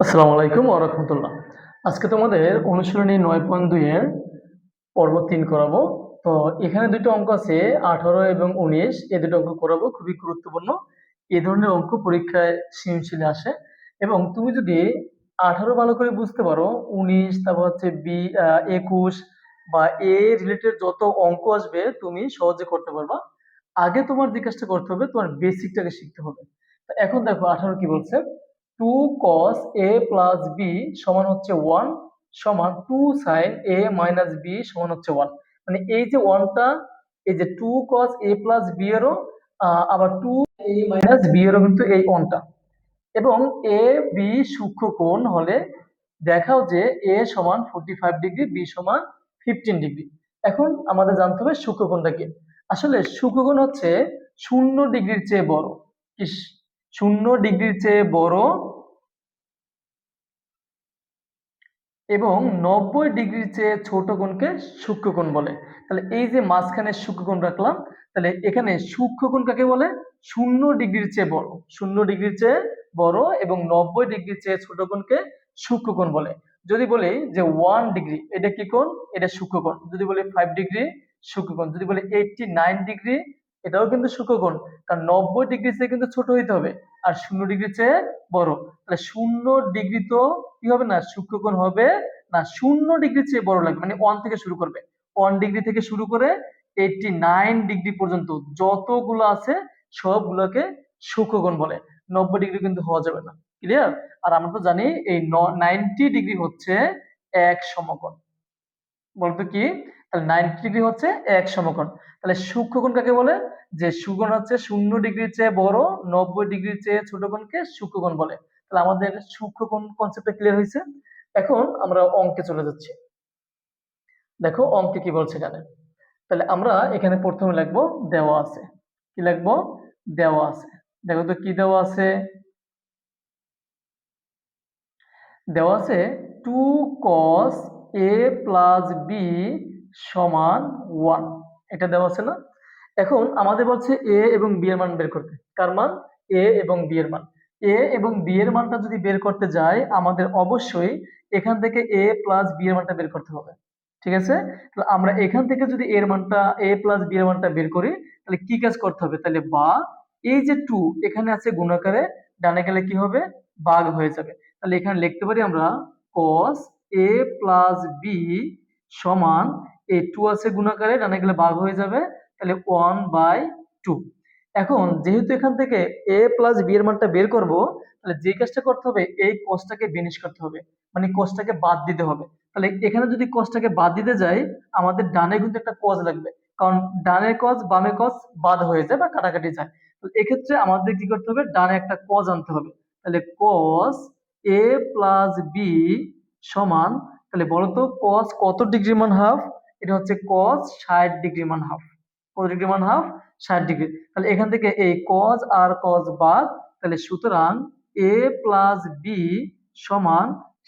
আসসালামু আলাইকুম ওরহমতুল্লাহ আজকে তোমাদের অনুশীলনী নয় পয়েন্ট দুইয়ের পর্ব তিন করাবো। তো এখানে দুটো অঙ্ক আছে, আঠারো এবং উনিশ। এই দুটো অঙ্ক করাবো, খুবই গুরুত্বপূর্ণ। এই ধরনের অঙ্ক পরীক্ষায় সৃজনশীলে আসে। এবং তুমি যদি আঠারো ভালো করে বুঝতে পারো, উনিশ, তারপর হচ্ছে বি একুশ বা এ রিলেটেড যত অঙ্ক আসবে, তুমি সহজে করতে পারবা। আগে তোমার যে করতে হবে, তোমার বেসিকটাকে শিখতে হবে। এখন দেখো, আঠারো কি বলছে? Two cos A plus B সমান হচ্ছে ওয়ান সমান two sine A minus B সমান হচ্ছে ওয়ান মানে এই যে ওয়ানটা এই যে two cos A plus B এরও আবার টু এ মাইনাস বি এরও কিন্তু এই ওয়ানটা এবং এ বি সূক্ষ্ম কোণ হলে দেখাও যে এ সমান ফোর্টি ফাইভ ডিগ্রি বি সমান ফিফটিন ডিগ্রি এখন আমাদের জানতে হবে সূক্ষ্মকোণটা কি। আসলে সূক্ষ্মকোণ হচ্ছে শূন্য ডিগ্রির চেয়ে বড়। শূন্য ডিগ্রির চেয়ে বড় এবং নব্বই ডিগ্রির চেয়ে ছোট কোণকে সূক্ষ্মকোণ বলে। তাহলে এই যে মাঝখানে সূক্ষ্মকোণ রাখলাম, তাহলে এখানে সূক্ষ্মকোণ কাকে বলে? শূন্য ডিগ্রির চেয়ে বড়। শূন্য ডিগ্রির চেয়ে বড় এবং নব্বই ডিগ্রির চেয়ে ছোট কোণকে সূক্ষ্মকোণ বলে। যদি বলি যে ওয়ান ডিগ্রি, এটা কি কোণ? এটা সূক্ষ্মকোণ যদি বলি ফাইভ ডিগ্রি সূক্ষ্মকোণ যদি বলি এইটটি নাইন ডিগ্রি এটাও কিন্তু সূক্ষ্মকোণ কারণ নব্বই ডিগ্রি চেয়ে কিন্তু ছোট হইতে হবে, আর শূন্য ডিগ্রির চেয়ে বড়। তাহলে শূন্য ডিগ্রি তো কি হবে না? সূক্ষ্মকোণ হবে না, শূন্য ডিগ্রির চেয়ে বড় লাগবে মানে ওয়ান থেকে শুরু করবে। ওয়ান ডিগ্রি থেকে শুরু করে এইটটি নাইন ডিগ্রি পর্যন্ত যতগুলো আছে, সবগুলোকে সূক্ষ্মকোণ বলে। নব্বই ডিগ্রি কিন্তু হওয়া যাবে না। ক্লিয়ার আর আমরা তো জানি এই নাইনটি ডিগ্রি হচ্ছে এক সমকোণ। বলতো কি? তাহলে নাইনটি ডিগ্রি হচ্ছে এক সমকোণ। তাহলে সূক্ষ্মকোণ কাকে বলে? যে সুকোণ হচ্ছে শূন্য ডিগ্রির চেয়ে বড়, নব্বই ডিগ্রির চেয়ে ছোট কোণকে সূক্ষ্মকোণ বলে। তাহলে আমাদের সূক্ষ্মকোণ কনসেপ্টটা ক্লিয়ার হয়েছে? এখন আমরা অঙ্কে চলে যাচ্ছি। দেখো অঙ্কে কি বলছে এখানে? তাহলে আমরা এখানে প্রথমে লিখব দেওয়া আছে। কি লিখব? দেওয়া আছে। দেখো তো কি দেওয়া আছে? দেওয়া আছে two cos A plus B সমান ওয়ান। এটা দেওয়া আছে না? এখন আমাদের বলছে এ এবং বি এর মান বের করতে। কার মান এ এবং বি এর মান। এ এবং বি এর মানটা যদি বের করতে যাই আমাদের অবশ্যই এখান থেকে এ প্লাস বি এর মানটা বের করতে হবে। ঠিক আছে? তাহলে আমরা এখান থেকে যদি এর মানটা, এ প্লাস বি এর মানটা বের করি, তাহলে কি কাজ করতে হবে? তাহলে বা এই যে টু এখানে আছে গুণাকারে, ডানে গেলে কি হবে? ভাগ হয়ে যাবে। তাহলে এখানে লিখতে পারি আমরা কস এ প্লাস বি সমান এই টু আছে গুণাকারে ডানে গেলে ভাগ হয়ে যাবে তাহলে ওয়ান বাই টু এখন যেহেতু এখান থেকে a প্লাস বি এর মানটা বের করব তাহলে যে কাজটা করতে হবে এই cosটাকে বিনিশ করতে হবে মানে cosটাকে বাদ দিতে হবে। তাহলে এখানে যদি cosটাকে বাদ দিতে যাই আমাদের ডানে কিন্তু একটা cos লাগবে কারণ ডানের cos বামে cos বাদ হয়ে যায় বা কাটাকাটি যায়। তো এক্ষেত্রে আমাদের কি করতে হবে ডানে একটা cos আনতে হবে। তাহলে cos a প্লাস বি সমান তাহলে বলতো cos কত ডিগ্রি মান হাফ এটা হচ্ছে কজ ষাট ডিগ্রি মান হাফ কত ডিগ্রি মান হাফ ষাট ডিগ্রি তাহলে এখান থেকে এই কজ আর কজ বাদ, তাহলে সুতরাং এ প্লাস বি সমান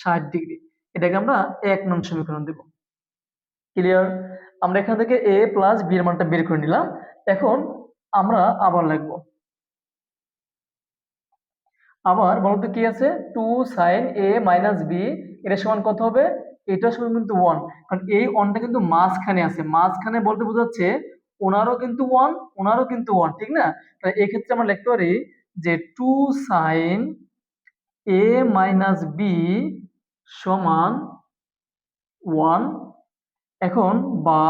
ষাট ডিগ্রি এটাকে আমরা এক নং সমীকরণ দেব। ক্লিয়ার আমরা এখান থেকে এ প্লাস বি এর মানটা বের করে নিলাম। এখন আমরা আবার লিখব। আবার বলতো কি আছে? Two sine A minus B এটা সমান কত হবে? এটা সমান কিন্তু ওয়ান কারণ এই ওয়ানটা কিন্তু মাঝখানে আছে। মাঝখানে বলতে বোঝাচ্ছে ওনারও কিন্তু ওয়ান ওনারও কিন্তু ওয়ান ঠিক না? তাহলে এক্ষেত্রে আমরা লিখতে পারি যে two sine A minus B সমান ওয়ান এখন বা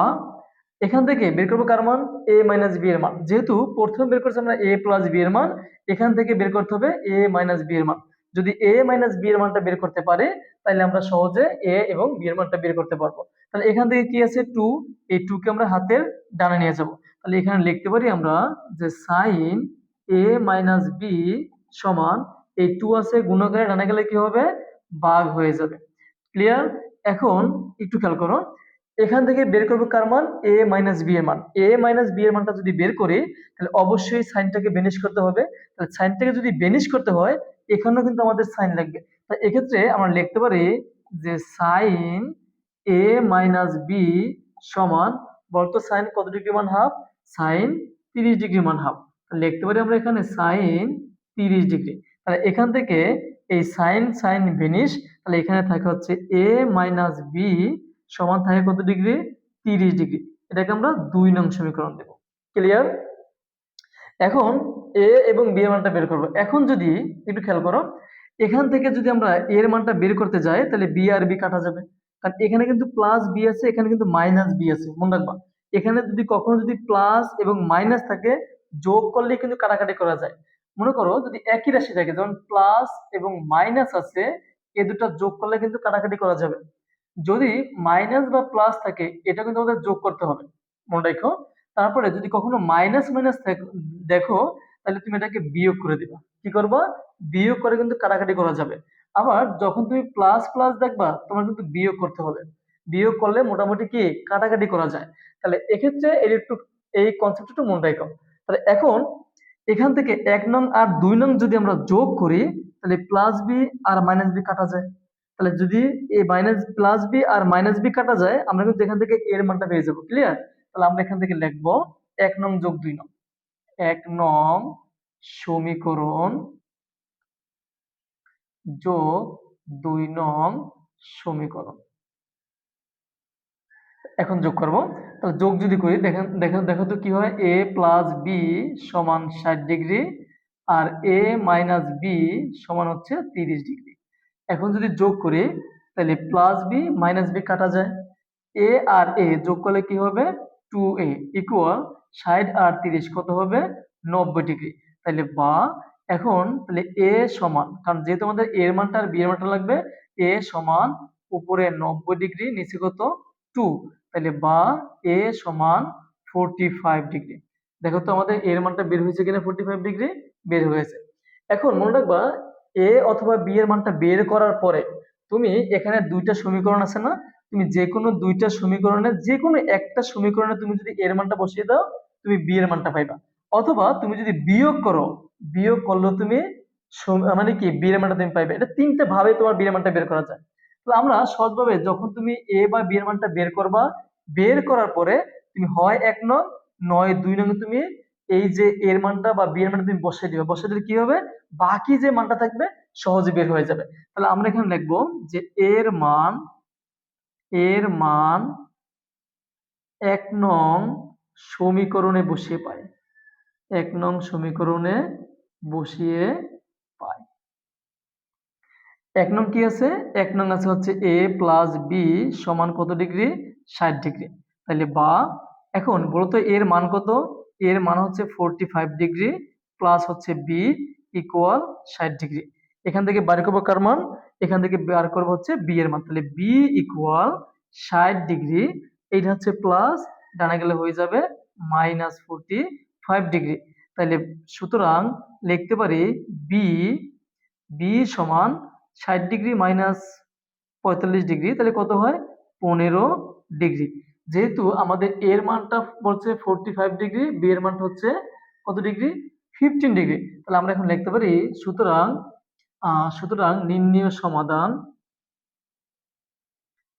এখান থেকে বের করব কার মান? এ মাইনাস বি এর মান। যেহেতু প্রথমে বের করছি আমরা এ প্লাস বি এর মান, এখান থেকে বের করতে হবে এ মাইনাস বি এর মান। যদি এ মাইনাস বি এর মানটা বের করতে পারে, তাহলে আমরা সহজে এ এবং বি এর মানটা বের করতে পারব। তাহলে এখান থেকে কি আছে? টু এই টু কে আমরা হাতের ডানে নিয়ে যাব। তাহলে এখানে লিখতে পারি আমরা যে সাইন এ মাইনাস বি সমান এই টু আছে গুণকারে ডানে গেলে কি হবে? ভাগ হয়ে যাবে। ক্লিয়ার এখন একটু খেয়াল করো। এখান থেকে বের করব কার মান? এ মাইনাস বি এর মান। এ মাইনাস বি এর মানটা যদি বের করি, তাহলে অবশ্যই সাইনটাকে বেনিশ করতে হবে। তাহলে সাইনটাকে যদি বেনিশ করতে হয়, এখানেও কিন্তু আমাদের সাইন লাগবে। তাই এক্ষেত্রে আমরা লিখতে পারি যে সাইন এ মাইনাস বি সমান, বলতো সাইন কত ডিগ্রি মান হাফ? সাইন তিরিশ ডিগ্রি মান হাফ। লিখতে পারি আমরা এখানে সাইন তিরিশ ডিগ্রি। তাহলে এখান থেকে এই সাইন সাইন ভেনিশ তাহলে এখানে থাকে হচ্ছে এ মাইনাস বি সমান থাকে কত ডিগ্রি? তিরিশ ডিগ্রি। এটাকে আমরা দুই নং সমীকরণ দেব। ক্লিয়ার এখন এ এবং বি এর মানটা বের করব। এখন যদি একটু খেয়াল করো, এখান থেকে যদি আমরা এ এর মানটা বের করতে যাই, তাহলে বি আর বি কাটা যাবে। কারণ এখানে কিন্তু প্লাস বি আছে, এখানে কিন্তু মাইনাস বি আছে। মনে রাখবা, এখানে যদি কখনো যদি প্লাস এবং মাইনাস থাকে, যোগ করলে কিন্তু কাটাকাটি করা যায়। মনে করো যদি একই রাশি থাকে, যেমন প্লাস এবং মাইনাস আছে, এ দুটো যোগ করলে কিন্তু কাটাকাটি করা যাবে। যদি মাইনাস বা প্লাস থাকে, এটা কিন্তু আমাদের যোগ করতে হবে। মনে রাখো, তারপরে যদি কখনো মাইনাস মাইনাস দেখো, তাহলে তুমি এটাকে বিয়োগ করে দিবা। কি করবা? বিয়োগ করে কিন্তু কাটাকাটি করা যাবে। আবার যখন তুমি প্লাস প্লাস দেখবা, তোমার কিন্তু বিয়োগ করতে হবে। বিয়োগ করলে মোটামুটি কি? কাটাকাটি করা যায়। তাহলে এক্ষেত্রে এর একটু, এই কনসেপ্ট একটু মনে রাখো। তাহলে এখন এখান থেকে এক নং আর দুই নং যদি আমরা যোগ করি, তাহলে প্লাস বি আর মাইনাস বি কাটা যায়। তাহলে যদি এই মাইনাস প্লাস বি আর মাইনাস বি কাটা যায়, আমরা কিন্তু এখান থেকে এর মানটা পেয়ে যাব ক্লিয়ার তাহলে আমরা এখান থেকে লিখব এক নং যোগ দুই নং। এক নং সমীকরণ যোগ দুই নং সমীকরণ। এখন যোগ করব। তাহলে যোগ যদি করি, দেখেন দেখো দেখো তো কি হয়? এ প্লাস বি সমান ষাট ডিগ্রি আর এ মাইনাস বি সমান হচ্ছে তিরিশ ডিগ্রি। এখন যদি যোগ করি, তাহলে প্লাস বি মাইনাস বি কাটা যায়। এ আর এ যোগ করলে কি হবে? টু এ ইকুয়াল ষাট আর তিরিশ, কত হবে? নব্বই ডিগ্রি। তাহলে বা, এখন তাহলে এ সমান, কারণ যেহেতু আমাদের এর মানটা আর বি এর মানটা লাগবে এ সমান উপরে নব্বই ডিগ্রি, নিচে কত? টু তাহলে বা এ সমান ফোরটি ফাইভ ডিগ্রি। দেখো তো আমাদের এর মানটা বের হয়েছে কিনা? ফোরটি ফাইভ ডিগ্রি বের হয়েছে। এখন মনে রাখবা এ অথবা বি এর মানটা বের করার পরে তুমি এখানে দুইটা সমীকরণ আছে না? তুমি যে কোনো দুইটা সমীকরণে যে কোনো একটা সমীকরণে তুমি যদি এর মানটা বসিয়ে দাও, তুমি বি এর মানটা পাইবা। অথবা তুমি যদি বিয়োগ করো, বিয়োগ করলেও তুমি মানে কি বি এর মানটা তুমি পাইবে। এটা তিনটে ভাবে তোমার বি এর মানটা বের করা যায়। তো আমরা সহজভাবে যখন তুমি এ বা বি এর মানটা বের করবা, বের করার পরে তুমি হয় এক নং, নয় দুই নং তুমি এই যে এর মানটা বা বি এর মানটা তুমি বসিয়ে দিবে। বসিয়ে দিলে কি হবে? বাকি যে মানটা থাকবে, সহজে বের হয়ে যাবে। তাহলে আমরা এখানে লিখব যে এর মান এর মান এক নং সমীকরণে বসিয়ে পাই এক নং সমীকরণে বসিয়ে পাই এক নং কি আছে? এক নং আছে হচ্ছে এ প্লাস বি সমান কত ডিগ্রি? ষাট ডিগ্রি। তাহলে বা, এখন বলতো এর মান কত? এর মান হচ্ছে ফোরটি ফাইভ ডিগ্রি প্লাস হচ্ছে বি ইকুয়াল ষাট ডিগ্রি এখান থেকে বার করব কার মান? এখান থেকে বার করব হচ্ছে বি এর মান। তাহলে বি ইকুয়াল ষাট ডিগ্রি এইটা হচ্ছে প্লাস ডানা গেলে হয়ে যাবে মাইনাস ফোরটি ফাইভ ডিগ্রি তাহলে সুতরাং লিখতে পারি বি বি সমান ষাট ডিগ্রি মাইনাস পঁয়তাল্লিশ ডিগ্রি তাহলে কত হয়? পনেরো ডিগ্রি যেহেতু আমাদের এর মানটা বলছে ফোরটি ফাইভ ডিগ্রি বি এর মানটা হচ্ছে কত ডিগ্রি ফিফটিন ডিগ্রি তাহলে আমরা এখন লিখতে পারি, সুতরাং সুতরাং নির্ণীয় সমাধান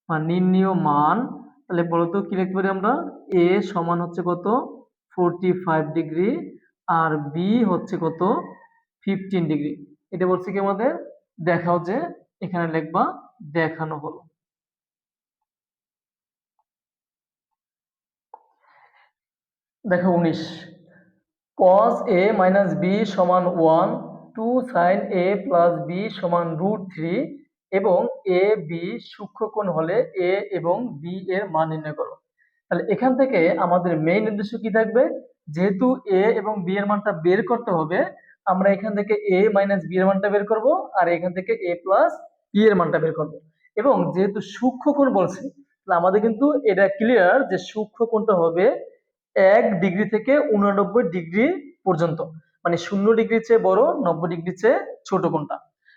বা নির্ণীয় মান, তাহলে বলতো কি লিখতে পারি আমরা? এ সমান হচ্ছে কত? ফোরটি ফাইভ ডিগ্রি আর বি হচ্ছে কত? ফিফটিন ডিগ্রি এটা বলছে কি আমাদের? দেখাও যে এখানে লিখবা, দেখানো হলো। দেখো উনিশ। cos a মাইনাস বি সমান one two sine A plus B সমান রুট থ্রি এবং এ বি সূক্ষ্মকোণ হলে এ এবং বি এর মান নির্ণয় করো। তাহলে এখান থেকে আমাদের মেইন উদ্দেশ্য কি থাকবে? যেহেতু এ এবং বি এর মানটা বের করতে হবে, আমরা এখান থেকে এ মাইনাস বি এর মানটা বের করব আর এখান থেকে এ প্লাস বি এর মানটা বের করব। এবং যেহেতু সূক্ষ্মকোণ বলছে, তাহলে আমাদের কিন্তু এটা ক্লিয়ার যে সূক্ষ্মকোণটা হবে এক ডিগ্রি থেকে উননব্বই ডিগ্রি পর্যন্ত। মানে শূন্য ডিগ্রির চেয়ে বড়, নব্বই ডিগ্রির চেয়ে ছোট কোনটা?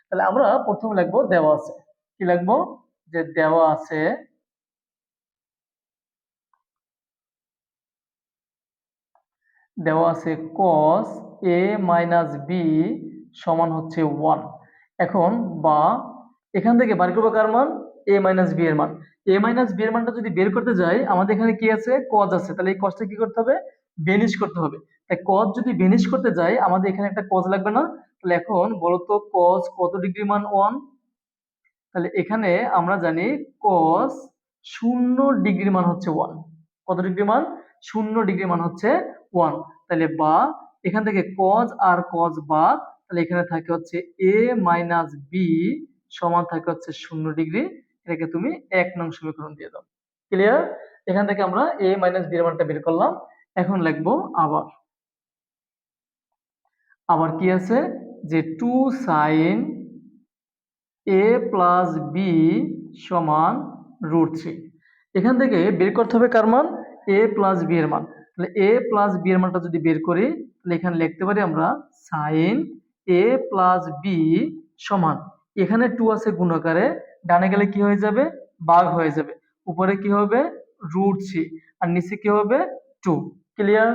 তাহলে আমরা প্রথমে লিখব দেওয়া আছে। কি লিখব? যে দেওয়া আছে দেওয়া আছে cos a মাইনাস বি সমান হচ্ছে ওয়ান এখন বা এখান থেকে বার করব কার মান? এ মাইনাস বি এর মান। A মাইনাস বি এর মানটা যদি বের করতে যাই, আমাদের এখানে কি আছে? কজ আছে। তাহলে এই কজটা কি করতে হবে? বেনিশ করতে হবে। তাই কজ যদি বেনিশ করতে যাই, আমাদের এখানে একটা কজ লাগবে না। তাহলে এখন বলতো কজ কত ডিগ্রি মান ওয়ান তাহলে এখানে আমরা জানি কজ শূন্য ডিগ্রি মান হচ্ছে ওয়ান কত ডিগ্রি মান? শূন্য ডিগ্রি মান হচ্ছে ওয়ান তাহলে বা এখান থেকে কজ আর কজ বা তাহলে এখানে থাকে হচ্ছে a মাইনাস বি সমান থাকে হচ্ছে শূন্য ডিগ্রি এটাকে তুমি এক নং সমীকরণ দিয়ে দাও। ক্লিয়ার এখান থেকে আমরা এ মাইনাস বি এর মানটা বের করলাম। এখন লিখব আবার। আবার কি আছে? যে two sine A plus B সমান রুট থ্রি এখান থেকে বের করতে হবে কার মান? এ প্লাস বি এর মান। তাহলে এ প্লাস বি এর মানটা যদি বের করি, তাহলে এখানে লিখতে পারি আমরা সাইন এ প্লাস বি সমান। এখানে টু আছে গুণাকারে ডানে গেলে কি হয়ে যাবে? বাঘ হয়ে যাবে। উপরে কি হবে? রুট থ্রি আর নিচে কি হবে? টু। ক্লিয়ার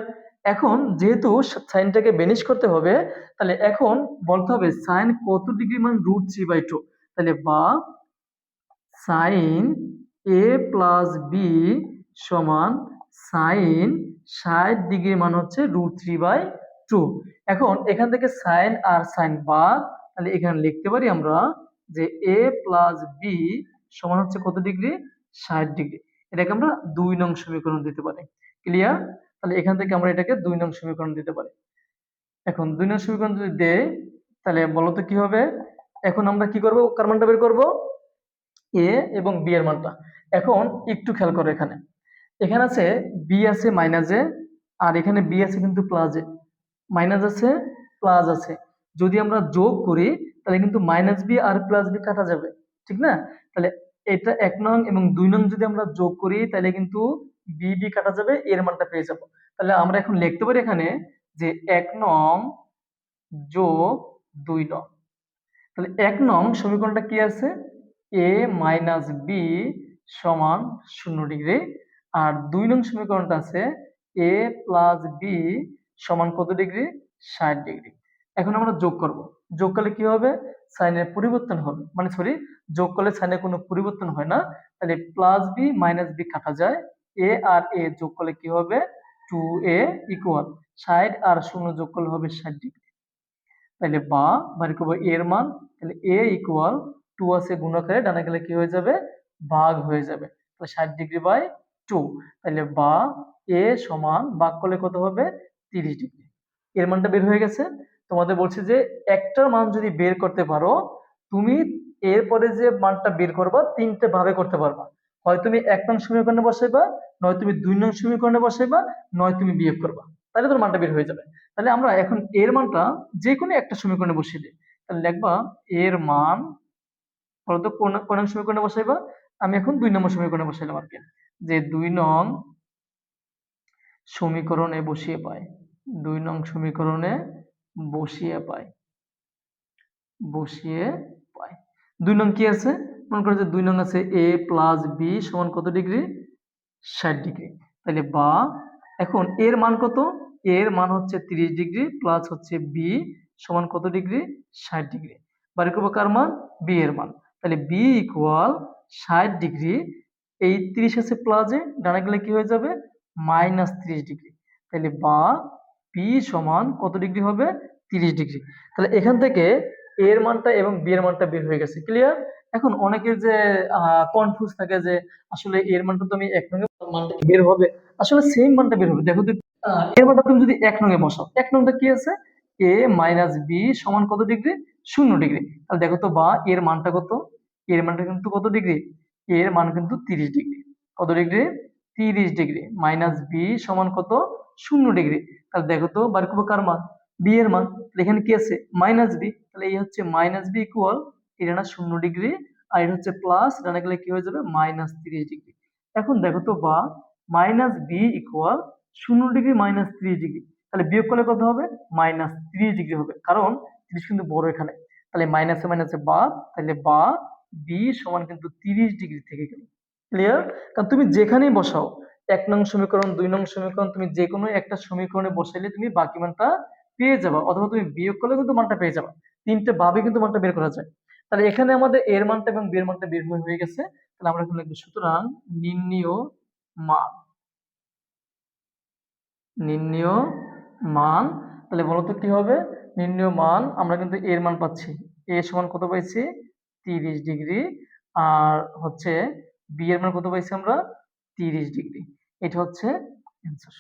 এখন যেহেতু সাইনটাকে বেনিশ করতে হবে, তাহলে এখন বলতে হবে সাইন কত ডিগ্রি মান রুট থ্রি বাই টু তাহলে বা সাইন এ প্লাস বি সমান সাইন ষাট ডিগ্রি মান হচ্ছে রুট থ্রি বাই টু এখন এখান থেকে সাইন আর সাইন বাদ, তাহলে এখানে লিখতে পারি আমরা যে এ প্লাস বি সমান হচ্ছে কত ডিগ্রি ষাট ডিগ্রি এটাকে আমরা দুই নং সমীকরণ দিতে পারি। ক্লিয়ার তাহলে এখান থেকে আমরা এটাকে দুই নং সমীকরণ দিতে পারি। এখন দুই নং সমীকরণ যদি দেই, তাহলে বলতো কি হবে? এখন আমরা কি করব? কার মানটা বের করব? এ এবং বি এর মানটা। এখন একটু খেয়াল করো এখানে। এখানে আছে বি আছে মাইনাসে আর এখানে বি আছে কিন্তু প্লাসে মাইনাস আছে প্লাস আছে। যদি আমরা যোগ করি তাহলে কিন্তু মাইনাস বি আর প্লাস বি কাটা যাবে, ঠিক না? তাহলে এটা এক নং এবং দুই নং যদি আমরা যোগ করি, তাহলে কিন্তু বি বি কাটা যাবে, এর মানটা পেয়ে যাব। তাহলে আমরা এখন লিখতে পারি এখানে যে এক নং যোগ দুই নং। তাহলে এক নং সমীকরণটা কি আছে? এ মাইনাস বি সমান শূন্য ডিগ্রি। আর দুই নং সমীকরণটা আছে এ প্লাস বি সমান কত ডিগ্রি? ষাট ডিগ্রি। এখন আমরা যোগ করব। যোগ করলে কি হবে? সাইনের পরিবর্তন হবে। মানে সরি যোগ করলে সাইনের কোনো পরিবর্তন হয় না। তাহলে প্লাস বি মাইনাস বি কাটা যায়। এ আর এ যোগ করলে কি হবে? টু এ ইকুয়াল ষাট আর শূন্য যোগ করলে হবে ষাট ডিগ্রি তাহলে বা বাড়ি করব এর মান। তাহলে এ ইকুয়াল টু আছে গুণাকারে ডানা গেলে কি হয়ে যাবে? ভাগ হয়ে যাবে। তাহলে ষাট ডিগ্রি বাই টু তাহলে বা এ সমান ভাগ করলে কত হবে? তিরিশ ডিগ্রি এর মানটা বের হয়ে গেছে। তোমাদের বলছে যে একটার মান যদি বের করতে পারো, তুমি এরপরে যে মানটা বের করবা, তিনটে ভাবে করতে পারবা। হয় তুমি এক নং সমীকরণে বসাইবা, নয় তুমি দুই নং সমীকরণে বসাইবা, নয় তুমি বিয়োগ করবা। তাহলে তোর মানটা বের হয়ে যাবে। তাহলে আমরা এখন এর মানটা যে কোনো একটা সমীকরণে বসিয়ে দিই। তাহলে লিখবা এর মান, বলতো কোন কোন সমীকরণে বসাইবা? আমি এখন দুই নম্বর সমীকরণে বসাইলাম আর কি। যে দুই নং সমীকরণে বসিয়ে পাই। দুই নং সমীকরণে বসিয়ে পাই বসিয়ে পাই দুই নং কি আছে? মনে করো যে দুই নং আছে এ প্লাস বি সমান কত ডিগ্রি? ষাট ডিগ্রি। তাহলে বা, এখন এর মান কত? এর মান হচ্ছে তিরিশ ডিগ্রি প্লাস হচ্ছে বি সমান কত ডিগ্রি? ষাট ডিগ্রি। বাড়ি করব কার মান? বি এর মান। তাহলে বি ইকুয়াল ষাট ডিগ্রি। এই তিরিশ আছে প্লাসে ডানা গেলে কি হয়ে যাবে? মাইনাস তিরিশ ডিগ্রি। তাহলে বা বি সমান কত ডিগ্রি হবে? তিরিশ ডিগ্রি। তাহলে এখান থেকে এর মানটা এবং বি এর মানটা বের হয়ে গেছে ক্লিয়ার এখন অনেকের যে কনফিউজ থাকে যে, আসলে এর মানটা তো আমি এক নঙ্গে মানটা বের হবে? আসলে সেম মানটা বের হবে। দেখো এর মানটা তুমি যদি এক নঙ্গে বসাও, এক নংটা কি আছে? এ মাইনাস বি সমান কত ডিগ্রি? শূন্য ডিগ্রি। তাহলে দেখো তো বা এর মানটা কত? এর মানটা কিন্তু কত ডিগ্রি? এর মান কিন্তু তিরিশ ডিগ্রি। কত ডিগ্রি? তিরিশ ডিগ্রি। মাইনাস বি সমান কত? শূন্য ডিগ্রি। তাহলে দেখো তো বার করব কার মান? বি এর মান। এখানে কি আছে? মাইনাস বি তাহলে এই হচ্ছে মাইনাস বি ইকুয়াল এটা না শূন্য ডিগ্রি, আর এটা হচ্ছে প্লাস ডানা গেলে কি হয়ে যাবে? মাইনাস তিরিশ ডিগ্রি। এখন দেখো তো বা মাইনাস বি ইকুয়াল শূন্য ডিগ্রি মাইনাস তিরিশ ডিগ্রি। তাহলে বিয়োগ করলে কত হবে? মাইনাস তিরিশ ডিগ্রি হবে। কারণ, তিরিশ কিন্তু বড় এখানে। তাহলে মাইনাসে মাইনাসে বা, তাহলে বা বি সমান কিন্তু তিরিশ ডিগ্রি থেকে গেল। ক্লিয়ার কারণ তুমি যেখানেই বসাও এক নং সমীকরণ, দুই নং সমীকরণ, তুমি যে কোনো একটা সমীকরণে বসাইলে তুমি বাকি মানটা পেয়ে যাবা, অথবা তুমি বিয়োগ করলে কিন্তু মানটা পেয়ে যাবা। তিনটে ভাবে কিন্তু মানটা বের করা যায়। তাহলে এখানে আমাদের এর মানটা এবং বি এর মানটা বের হয়ে গেছে। তাহলে আমরা এখন লিখব, সুতরাং নির্ণীয় মান। নির্ণীয় মান, তাহলে বলতো কি হবে? নির্ণয় মান, আমরা কিন্তু এর মান পাচ্ছি। এ সমান কত পাইছি? তিরিশ ডিগ্রি। আর হচ্ছে বি এর মান কত পাইছি আমরা? তিরিশ ডিগ্রি। এটা হচ্ছে অ্যান্সার